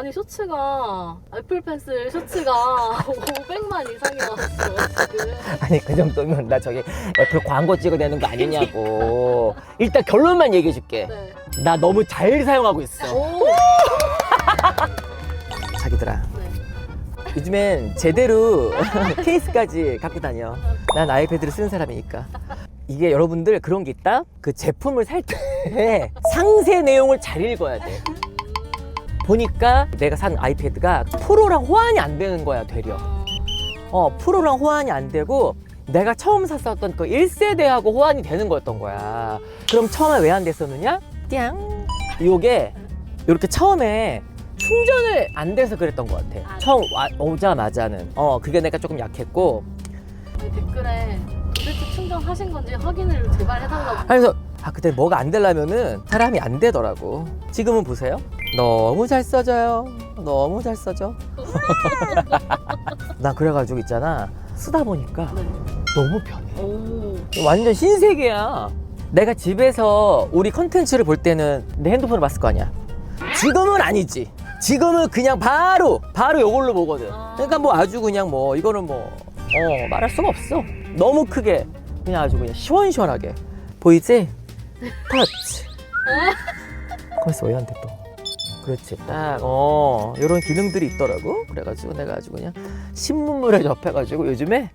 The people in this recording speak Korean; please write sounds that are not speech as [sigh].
아니 쇼츠가 애플 펜슬 쇼츠가 500만 [laughs] 이상이 나왔어 지금. 아니 그 정도면 나 저기 애플 광고 찍어내는 거 아니냐고. 일단 결론만 얘기해 줄게. 네. 나 너무 잘 사용하고 있어. 오. [laughs] 자기들아. 네. 요즘엔 제대로 [laughs] 케이스까지 갖고 다녀. 난 아이패드를 쓰는 사람이니까. 이게 여러분들 그런 게 있다? 그 제품을 살 때 상세 내용을 잘 읽어야 돼. 보니까 내가 산 아이패드가 프로랑 호환이 안 되는 거야, 되려. 어, 프로랑 호환이 안 되고 내가 처음 샀었던 그 1세대하고 호환이 되는 거였던 거야. 그럼 처음에 왜 안 됐었느냐? 띵. 요게 이렇게 처음에 충전을 안 돼서 그랬던 것 같아. 처음 와, 오자마자는. 어, 그게 내가 조금 약했고. 네, 댓글에 도대체 충전하신 건지 확인을 제발 해달라고. 그래서 아, 그때 뭐가 안 되려면은 사람이 안 되더라고. 지금은 보세요. 너무 잘 써져요. 너무 잘 써져. [laughs] 나 그래가지고 있잖아. 쓰다 보니까 네. 너무 편해. 오. 완전 신세계야. 내가 집에서 우리 컨텐츠를 볼 때는 내 핸드폰을 봤을 거 아니야. 지금은 아니지. 지금은 그냥 바로 바로 이걸로 보거든. 그러니까 뭐 아주 그냥 뭐 이거는 뭐 어, 말할 수가 없어. 너무 크게 그냥 아주 그냥 시원시원하게 보이지? 터치. 거기서 왜안돼 또? 그렇지 딱어 이런 기능들이 있더라고. 그래가지고 내가 아주 그냥 신문물에 접해가지고 요즘에